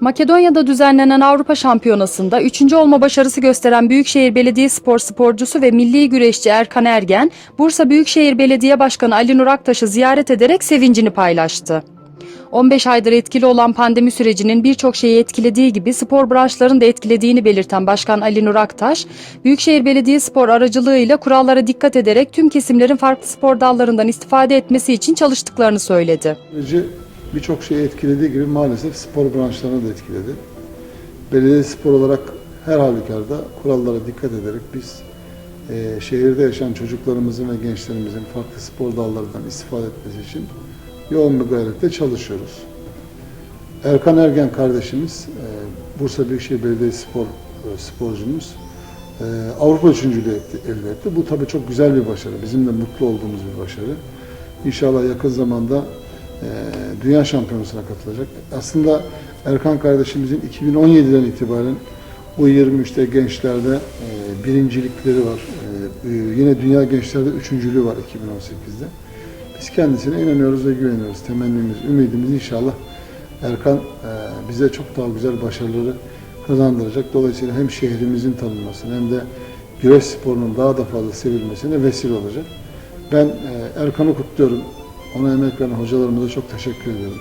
Makedonya'da düzenlenen Avrupa Şampiyonası'nda 3. olma başarısı gösteren Büyükşehir Belediyespor sporcusu ve milli güreşçi Erkan Ergen, Bursa Büyükşehir Belediye Başkanı Ali Nur Aktaş'ı ziyaret ederek sevincini paylaştı. 15 aydır etkili olan pandemi sürecinin birçok şeyi etkilediği gibi spor branşlarını da etkilediğini belirten Başkan Ali Nur Aktaş, Büyükşehir Belediyespor aracılığıyla kurallara dikkat ederek tüm kesimlerin farklı spor dallarından istifade etmesi için çalıştıklarını söyledi. Birçok şeyi etkilediği gibi maalesef spor branşlarını da etkiledi. Belediye spor olarak her halükarda kurallara dikkat ederek biz e, şehirde yaşayan çocuklarımızın ve gençlerimizin farklı spor dallarından istifade etmesi için yoğun bir gayretle çalışıyoruz. Erkan Ergen kardeşimiz, e, Bursa Büyükşehir Belediyespor e, sporcumuz e, Avrupa üçüncülüğü elde etti. Bu tabii çok güzel bir başarı. Bizim de mutlu olduğumuz bir başarı. İnşallah yakın zamanda Dünya Şampiyonası'na katılacak. Aslında Erkan kardeşimizin 2017'den itibaren U23'te gençlerde e, birincilikleri var. E, e, yine Dünya Gençlerde üçüncülüğü var 2018'de. Biz kendisine inanıyoruz ve güveniyoruz. Temennimiz, ümidimiz inşallah Erkan bize çok daha güzel başarıları kazandıracak. Dolayısıyla hem şehrimizin tanınmasına hem de güreş sporunun daha da fazla sevilmesine vesile olacak. Ben Erkan'ı kutluyorum. Ona emek veren hocalarımıza çok teşekkür ediyorum.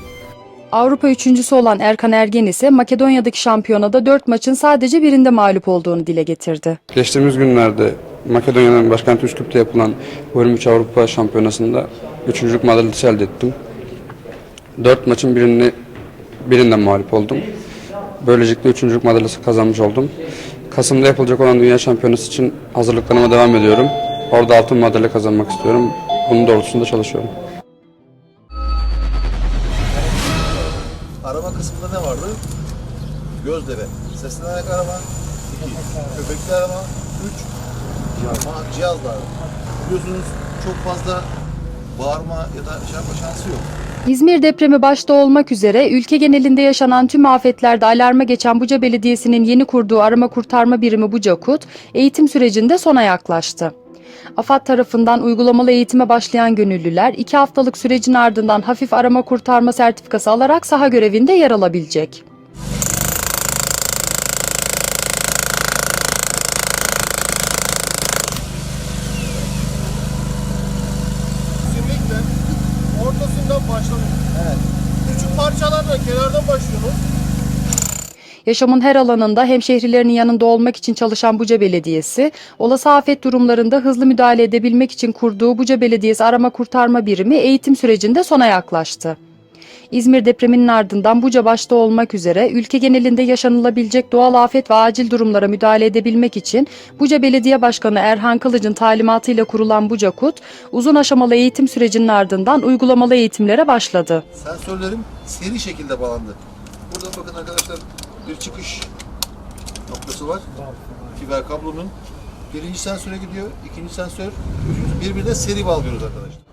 Avrupa üçüncüsü olan Erkan Ergen ise Makedonya'daki şampiyonada 4 maçın sadece birinde mağlup olduğunu dile getirdi. Geçtiğimiz günlerde Makedonya'nın başkenti Üsküp'te yapılan U23 Avrupa Şampiyonası'nda üçüncülük madalyası elde ettim. Dört maçın birini, birinden mağlup oldum. Böylelikle üçüncülük madalyası kazanmış oldum. Kasım'da yapılacak olan Dünya Şampiyonası için hazırlıklarıma devam ediyorum. Orada altın madalya kazanmak istiyorum. Bunun doğrultusunda çalışıyorum. Kısmında ne vardı? Gözdebe. Seslenerek arama. 2. Köpekli arama. 3. Arama cihazlar. Biliyorsunuz çok fazla bağırma ya da şey yapma şansı yok. İzmir depremi başta olmak üzere ülke genelinde yaşanan tüm afetlerde alarma geçen Buca Belediyesi'nin yeni kurduğu arama kurtarma birimi Bucakut, eğitim sürecinde sona yaklaştı. AFAD tarafından uygulamalı eğitime başlayan gönüllüler, iki haftalık sürecin ardından hafif arama kurtarma sertifikası alarak saha görevinde yer alabilecek. Kesinlikle ortasından başlamış. Evet. Küçük parçalarla kenardan başlıyoruz. Yaşamın her alanında hemşehrilerinin yanında olmak için çalışan Buca Belediyesi, olası afet durumlarında hızlı müdahale edebilmek için kurduğu Buca Belediyesi arama kurtarma birimi eğitim sürecinde sona yaklaştı. İzmir depreminin ardından Buca başta olmak üzere ülke genelinde yaşanılabilecek doğal afet ve acil durumlara müdahale edebilmek için Buca Belediye Başkanı Erhan Kılıç'ın talimatıyla kurulan Buca Kut, uzun aşamalı eğitim sürecinin ardından uygulamalı eğitimlere başladı. Sensörlerim seri şekilde bağlandı. Burada bakın arkadaşlar bir çıkış noktası var. Fiber kablonun. Birinci sensöre gidiyor. ikinci sensör. Üçüncü birbirine seri bağlıyoruz arkadaşlar.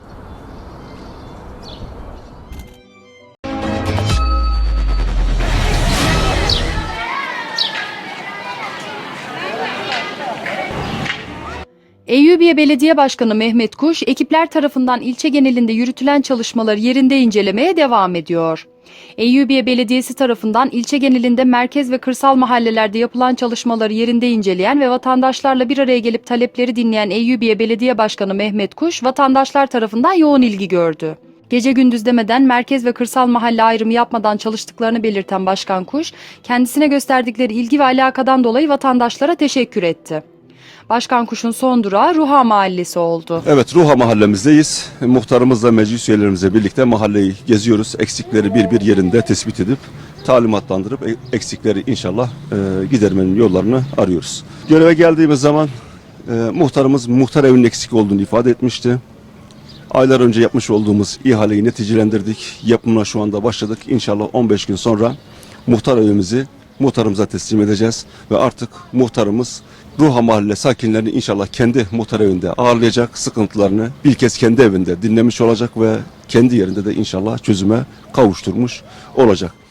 Eyyubiye Belediye Başkanı Mehmet Kuş, ekipler tarafından ilçe genelinde yürütülen çalışmaları yerinde incelemeye devam ediyor. Eyyubiye Belediyesi tarafından ilçe genelinde merkez ve kırsal mahallelerde yapılan çalışmaları yerinde inceleyen ve vatandaşlarla bir araya gelip talepleri dinleyen Eyyubiye Belediye Başkanı Mehmet Kuş, vatandaşlar tarafından yoğun ilgi gördü. Gece gündüz demeden merkez ve kırsal mahalle ayrımı yapmadan çalıştıklarını belirten Başkan Kuş, kendisine gösterdikleri ilgi ve alakadan dolayı vatandaşlara teşekkür etti. Başkan Kuş'un son durağı Ruha Mahallesi oldu. Evet Ruha mahallemizdeyiz. Muhtarımızla meclis üyelerimizle birlikte mahalleyi geziyoruz. Eksikleri bir bir yerinde tespit edip talimatlandırıp e- eksikleri inşallah e, gidermenin yollarını arıyoruz. Göreve geldiğimiz zaman e, muhtarımız muhtar evinin eksik olduğunu ifade etmişti. Aylar önce yapmış olduğumuz ihaleyi neticelendirdik. Yapımına şu anda başladık. İnşallah 15 gün sonra muhtar evimizi muhtarımıza teslim edeceğiz. Ve artık muhtarımız Ruha Mahalle sakinlerini inşallah kendi muhtar evinde ağırlayacak sıkıntılarını bir kez kendi evinde dinlemiş olacak ve kendi yerinde de inşallah çözüme kavuşturmuş olacak.